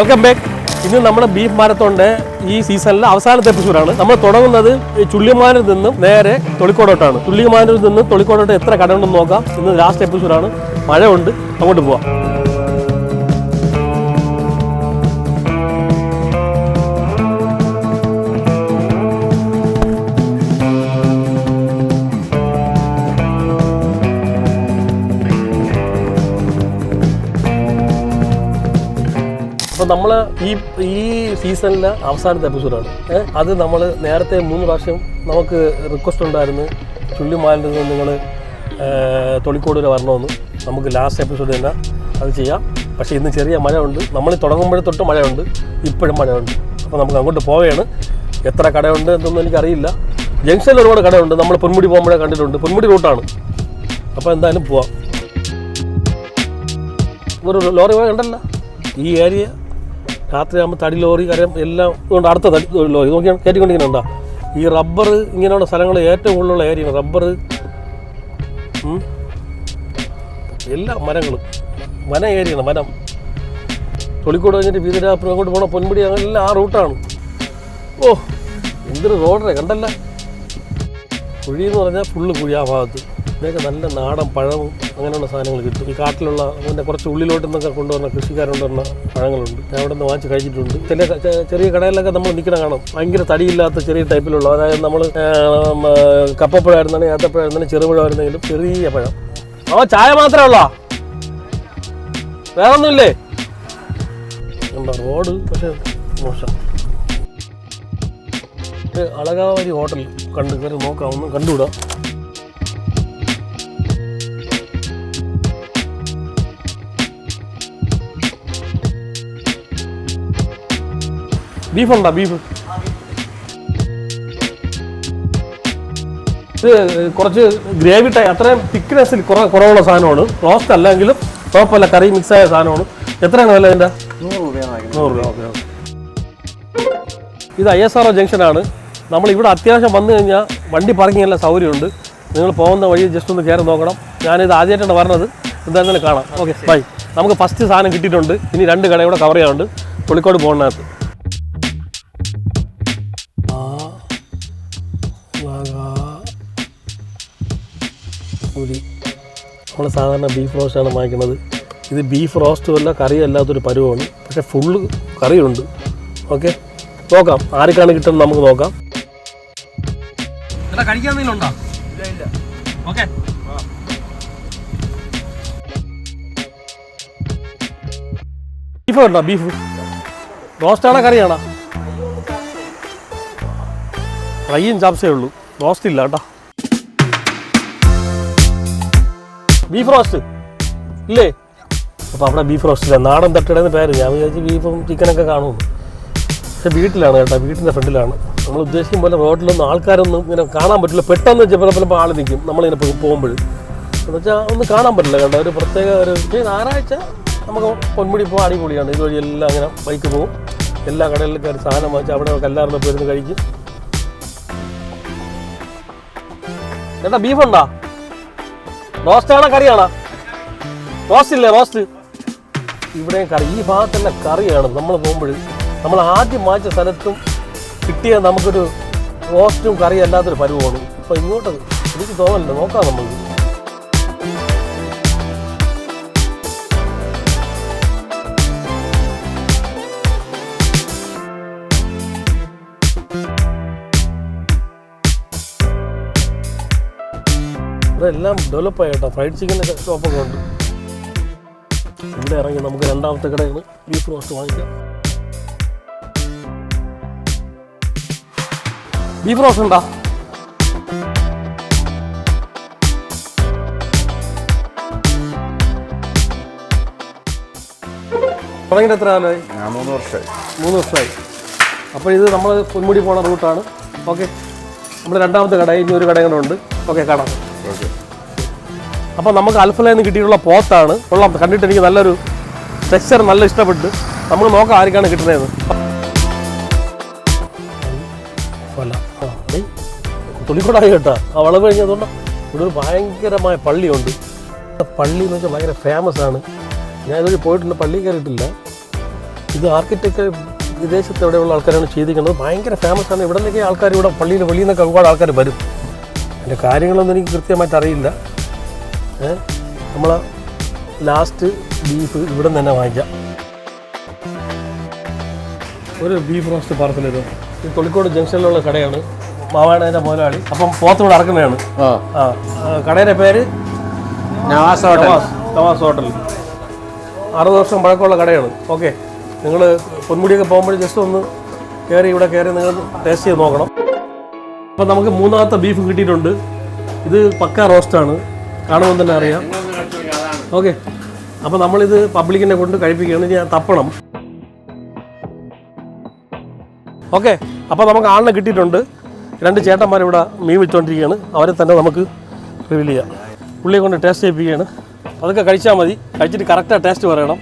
Welcome back ഇന്ന് നമ്മുടെ beef മാരത്തോണിന്റെ ഈ സീസണിലെ അവസാനത്തെ എപ്പിസോഡാണ് നമ്മൾ തുടങ്ങുന്നത് ചുള്ളിമാനിൽ നിന്നും നേരെ തൊളിക്കോടോട്ടാണ്. ചുള്ളിമാനിൽ നിന്നും തൊളിക്കോടോട്ട് എത്ര കടയുണ്ടെന്ന് നോക്കാം. ഇന്ന് ലാസ്റ്റ് എപ്പിസോഡാണ് മഴ ഉണ്ട്. അങ്ങോട്ട് പോവാം. അപ്പോൾ നമ്മൾ ഈ ഈ സീസണിലെ അവസാനത്തെ എപ്പിസോഡാണ്. അത് നമ്മൾ നേരത്തെ മൂന്ന് പ്രാവശ്യം നമുക്ക് റിക്വസ്റ്റ് ഉണ്ടായിരുന്നു ചുള്ളിമാലിൽ നിന്ന് നിങ്ങൾ തൊളിക്കോട് വരെ വരണമെന്ന്. നമുക്ക് ലാസ്റ്റ് എപ്പിസോഡ് തന്നെ അത് ചെയ്യാം. പക്ഷേ ഇന്ന് ചെറിയ മഴ ഉണ്ട് നമ്മൾ തുടങ്ങുമ്പോഴേ തൊട്ട് മഴയുണ്ട്. ഇപ്പോഴും മഴയുണ്ട്. അപ്പോൾ നമുക്ക് അങ്ങോട്ട് പോവുകയാണ്. എത്ര കടയുണ്ട് എന്നൊന്നും എനിക്കറിയില്ല. ജംഗ്ഷനിൽ ഒരുപാട് കടയുണ്ട്. നമ്മൾ പൊന്മുടി പോകുമ്പോഴേ കണ്ടിട്ടുണ്ട്. പൊന്മുടി റൂട്ടാണ്. അപ്പോൾ എന്തായാലും പോവാം. ഒരു ലോറി പോയ കണ്ടല്ല? ഈ ഏരിയ രാത്രിയാകുമ്പോൾ തടി ലോറി കാര്യം എല്ലാം ഇതുകൊണ്ട് അടുത്ത തടി ലോറി. നോക്കിയാണ് കയറ്റിക്കൊണ്ടിരിക്കുന്നുണ്ടോ ഈ റബ്ബർ ഇങ്ങനെയുള്ള സ്ഥലങ്ങൾ ഏറ്റവും കൂടുതലുള്ള ഏരിയ റബ്ബർ എല്ലാ മരങ്ങളും. വന ഏരിയയാണ് വനം. തൊളിക്കോട് കഴിഞ്ഞിട്ട് വീതിരാ അങ്ങോട്ട് പോണ പൊൻപിടി അങ്ങനെ എല്ലാം ആ റൂട്ടാണ് ഓ എന്തൊരു റോഡറെ കണ്ടല്ല? കുഴി എന്ന് പറഞ്ഞാൽ ഫുള്ള് കുഴി ആ ഭാഗത്ത്. ഇവിടെയൊക്കെ നല്ല നാടൻ പഴവും അങ്ങനെയുള്ള സാധനങ്ങൾ കിട്ടും. ഈ കാട്ടിലുള്ള അതിന്റെ കുറച്ച് ഉള്ളിലോട്ട് നിന്നൊക്കെ കൊണ്ടുവന്ന കൃഷിക്കാരുണ്ടെന്ന പഴങ്ങളുണ്ട്. ഞാൻ അവിടെ നിന്ന് വാങ്ങിച്ച് കഴിച്ചിട്ടുണ്ട്. ചില ചെറിയ കടയിലൊക്കെ നമ്മൾ നിൽക്കണം കാണാം. ഭയങ്കര തടിയില്ലാത്ത ചെറിയ ടൈപ്പിലുള്ള അതായത് നമ്മൾ കപ്പപ്പഴമായിരുന്നാലും ഏത്തപ്പഴമായിരുന്നാലും ചെറുപഴമായിരുന്നെങ്കിലും ചെറിയ പഴം. അവ ചായ മാത്രമേ ഉള്ളോ? വേറെ ഒന്നുമില്ലേ എന്താ റോഡ് പക്ഷേ മോശം. അളകാവരി ഹോട്ടൽ കണ്ട് കയറി നോക്കാം ഒന്നും കണ്ടുവിടാം ബീഫ് ഉണ്ടോ? ബീഫ്. ഇത് കുറച്ച് ഗ്രേവി ടൈ അത്രയും തിക്നെസ്സിൽ കുറേ കുറവുള്ള സാധനമാണ്. റോസ്റ്റ് അല്ലെങ്കിലും കുഴപ്പമില്ല. കറി മിക്സ് ആയ സാധനമാണ്. എത്രയാണ് വില ഇതിന്റെ നൂറ് രൂപയാണ് വാങ്ങിക്കുന്നത്. നൂറ് രൂപ. Okay okay. ഇത് ഐ എസ് ആർ ഒ ജംഗ്ഷനാണ് നമ്മൾ ഇവിടെ അത്യാവശ്യം വന്നു കഴിഞ്ഞാൽ വണ്ടി പാർക്കിംഗ് എല്ലാം സൗകര്യമുണ്ട്. നിങ്ങൾ പോകുന്ന വഴി ജസ്റ്റ് ഒന്ന് കയറി നോക്കണം. ഞാനിത് ആദ്യമായിട്ടാണ് പറഞ്ഞത് എന്തായാലും കാണാം. ഓക്കെ ബൈ നമുക്ക് ഫസ്റ്റ് സാധനം കിട്ടിയിട്ടുണ്ട്. ഇനി രണ്ട് കട കൂടെ കവർ ചെയ്യാറുണ്ട് പുളിക്കോട് പോകുന്നതിനകത്ത്. വാഗാ, പുരി നമ്മൾ സാധാരണ ബീഫ് റോസ്റ്റാണ് വാങ്ങിക്കുന്നത്. ഇത് ബീഫ് റോസ്റ്റും അല്ല കറി അല്ലാത്തൊരു പരുവാണ് പക്ഷെ ഫുള്ള് കറിയുണ്ട്. ഓക്കെ നോക്കാം. ആർക്കാണ് കിട്ടുന്നത് നമുക്ക് നോക്കാം. ബീഫ് ഉണ്ടോ? ബീഫ് റോസ്റ്റാണോ കറിയാണോ? ഫ്രൈയും ചാപ്സേ ഉള്ളൂ. റോസ്റ്റ് ഇല്ല കേട്ടോ. ബീഫ് റോസ്റ്റ് ഇല്ലേ? അപ്പോൾ അവിടെ ബീഫ് റോസ്റ്റ് ഇല്ല. നാടൻ തട്ടിടന്ന് പേര്. ഞാൻ വിചാരിച്ചു ബീഫും ചിക്കനൊക്കെ കാണുമെന്ന്. പക്ഷെ വീട്ടിലാണ് കേട്ടോ. വീട്ടിന്റെ ഫ്രണ്ടിലാണ്. നമ്മൾ ഉദ്ദേശിക്കും പോലെ റോഡിലൊന്നും ആൾക്കാരൊന്നും ഇങ്ങനെ കാണാൻ പറ്റില്ല. പെട്ടെന്ന് ചിലപ്പോൾ ചിലപ്പോൾ ആൾ നിൽക്കും നമ്മളിങ്ങനെ പോകുമ്പോൾ എന്ന് വെച്ചാൽ ഒന്ന് കാണാൻ പറ്റില്ല കേട്ടോ. ഒരു പ്രത്യേക ഒരു ഞായറാഴ്ച നമുക്ക് പൊന്മുടി പോകാൻ അടിപൊളിയാണ്. ഇതുവഴി എല്ലാം അങ്ങനെ ബൈക്ക് പോകും എല്ലാ കടകളിലും കയറി സാധനം വാങ്ങിച്ച് അവിടെ എല്ലാവരും പോയിരുന്ന് കഴിക്കും. ചേട്ടാ റോസ്റ്റ് റോസ്റ്റാണോ കറിയാണോ? റോസ്റ്റ് ഇല്ലേ റോസ്റ്റ് ഇവിടെയും കറി ഈ ഭാഗത്തുള്ള കറിയാണ്. നമ്മൾ പോകുമ്പോൾ നമ്മൾ ആദ്യം വാങ്ങിച്ച സ്ഥലത്തും കിട്ടിയ നമുക്കൊരു റോസ്റ്റും കറിയും അല്ലാത്തൊരു പരുവമാണ് ഇപ്പം ഇങ്ങോട്ട് എനിക്ക് തോന്നലില്ല നോക്കാം നമുക്ക് ഇവിടെ എല്ലാം ഡെവലപ്പ് ആയി കേട്ടോ ഫ്രൈഡ് ചിക്കന്റെ ഷോപ്പൊക്കെ ഉണ്ട്. ഇവിടെ ഇറങ്ങി നമുക്ക് രണ്ടാമത്തെ കടയാണ്. ബീഫ് റോസ്റ്റ് വാങ്ങിക്കാം. ബീഫ് റോസ്റ്റ് ഉണ്ടോ? തുടങ്ങിയിട്ട് എത്ര കാലമായി ഞാൻ മൂന്ന് വർഷമായി. മൂന്ന് വർഷമായി. അപ്പോൾ ഇത് നമ്മൾ പൊന്മുടി പോണ റൂട്ടാണ് ഓക്കെ നമ്മൾ രണ്ടാമത്തെ കട ഇനി ഒരു കടയും കൂടെ ഉണ്ട്. ഓക്കെ കാണാം. ഓക്കെ അപ്പോൾ നമുക്ക് അൽഫലയിൽ നിന്ന് കിട്ടിയിട്ടുള്ള പോത്താണ്. കൊള്ളാം. കണ്ടിട്ട് എനിക്ക് നല്ലൊരു ടെക്സ്ചർ നല്ല ഇഷ്ടപ്പെട്ട്. നമ്മൾ നോക്കാം ആർക്കാണ് കിട്ടുന്നത് തുണിക്കൂടായി കേട്ടോ. ആ വളവ് കഴിഞ്ഞതുകൊണ്ട് ഇവിടെ ഒരു ഭയങ്കരമായ പള്ളിയുണ്ട്. പള്ളി എന്ന് വെച്ചാൽ ഭയങ്കര ഫേമസ് ആണ്. ഞാൻ ഇതുവരെ പോയിട്ടുണ്ട്. പള്ളി കയറിയിട്ടില്ല. ഇത് ആർക്കിടെക്ചർ വിദേശത്ത് എവിടെയുള്ള ആൾക്കാരാണ് ചെയ്തിരിക്കുന്നത്. ഭയങ്കര ഫേമസ് ആണ്. ഇവിടെ നിന്നൊക്കെ ആൾക്കാർ ഇവിടെ പള്ളിയിൽ വെളിയിൽ നിന്നൊക്കെ ഒരുപാട് ആൾക്കാർ വരും. അതിന്റെ കാര്യങ്ങളൊന്നും എനിക്ക് കൃത്യമായിട്ട് അറിയില്ല. നമ്മൾ ലാസ്റ്റ് ബീഫ് ഇവിടെ നിന്ന് തന്നെ വാങ്ങിക്കാം. ഒരു ബീഫ് റോസ്റ്റ് പാർസലത് ഇത്. തൊളിക്കോട് ജംഗ്ഷനിലുള്ള കടയാണ്. മാവാണേന്റെ മുതലാളി. അപ്പം പോത്തോട് അറക്കുന്നതാണ് ആ. ആ ആ, കടയുടെ പേര്? നവാസ് ഹോട്ടൽ. നവാസ് നവാസ് ഹോട്ടൽ. അറുപത് വർഷം പഴക്കമുള്ള കടയാണ്. ഓക്കെ. നിങ്ങൾ പൊന്മുടിയൊക്കെ പോകുമ്പോൾ ജസ്റ്റ് ഒന്ന് കയറി ഇവിടെ കയറി നിങ്ങൾ ടേസ്റ്റ് ചെയ്ത് നോക്കണം. അപ്പം നമുക്ക് മൂന്നാമത്തെ ബീഫ് കിട്ടിയിട്ടുണ്ട്. ഇത് പക്ക റോസ്റ്റാണ് കാണുമ്പോൾ തന്നെ അറിയാം. ഓക്കെ. അപ്പോൾ നമ്മളിത് പബ്ലിക്കിനെ കൊണ്ട് കഴിപ്പിക്കുകയാണ്. ഞാൻ തപ്പണം. ഓക്കെ. അപ്പോൾ നമുക്ക് ആളിനെ കിട്ടിയിട്ടുണ്ട്. രണ്ട് ചേട്ടന്മാരിവിടെ മീൻ വെച്ചുകൊണ്ടിരിക്കുകയാണ് അവരെ തന്നെ നമുക്ക് റിവീൽ ചെയ്യാം. പുള്ളിയെ കൊണ്ട് ടേസ്റ്റ് ചെയ്യിപ്പിക്കുകയാണ്. അതൊക്കെ കഴിച്ചാൽ മതി. കഴിച്ചിട്ട് കറക്റ്റാണ് ടേസ്റ്റ് പറയണം.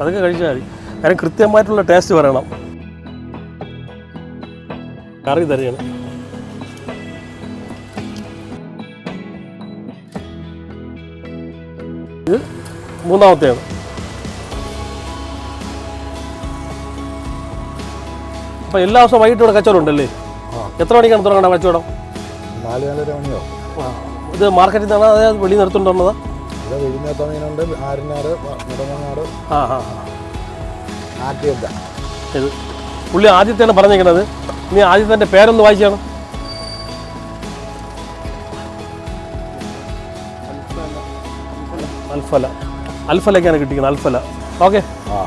അതൊക്കെ കഴിച്ചാൽ മതി. കാര്യം കൃത്യമായിട്ടുള്ള ടേസ്റ്റ് പറയണം. കറി തരികയാണ്. ഇത് മൂന്നാമത്തെയാണ്. അപ്പോൾ എല്ലാ ദിവസവും വൈകിട്ട് ഇവിടെ കച്ചവടം ഉണ്ടല്ലേ? എത്ര മണിക്കാണ് തുടങ്ങേണ്ട കച്ചവടം? നാല് നാലര മണിയോ? ഇത് മാർക്കറ്റിൽ നിന്നാണ് അതായത് വെളി ആരിനാട് മുടങ്ങാട് ആ ആ ഇത് പുള്ളി ആദ്യത്തെയാണ് പറഞ്ഞേക്കണത്. ഇനി ആദ്യത്തെ പേരൊന്ന് വായിച്ചാണ്? അൽഫല. അൽഫലൊക്കെയാണ് കിട്ടിക്കുന്നത് അൽഫല. ഓക്കെ?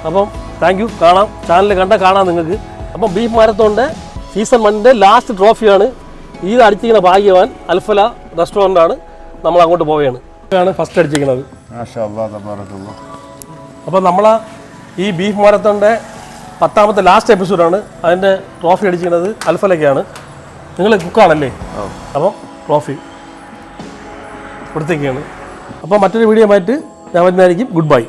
അപ്പം താങ്ക് യു കാണാം. ചാനൽ കണ്ട കാണാം നിങ്ങൾക്ക്. അപ്പം ബീഫ് മാരത്തോണിന്റെ സീസൺ വണ്ണിന്റെ ലാസ്റ്റ് ട്രോഫിയാണ് ഈ അടിച്ചിരിക്കുന്ന ഭാഗ്യവാൻ അൽഫല റെസ്റ്റോറന്റാണ് നമ്മൾ അങ്ങോട്ട് പോവുകയാണ്. ാണ് ഫസ്റ്റ് അടിച്ചിരിക്കുന്നത്. അപ്പം നമ്മൾ ഈ ബീഫ് മാരത്തോണിന്റെ പത്താമത്തെ ലാസ്റ്റ് എപ്പിസോഡാണ് അതിന്റെ ട്രോഫി അടിച്ചിരിക്കുന്നത് അൽഫലക്കാണ് നിങ്ങൾ കുക്കാണല്ലേ അപ്പം ട്രോഫി കൊടുത്തേക്കാണ്. അപ്പോൾ മറ്റൊരു വീഡിയോ ആയിട്ട് ഞാൻ വരുന്നതായിരിക്കും ഗുഡ് ബൈ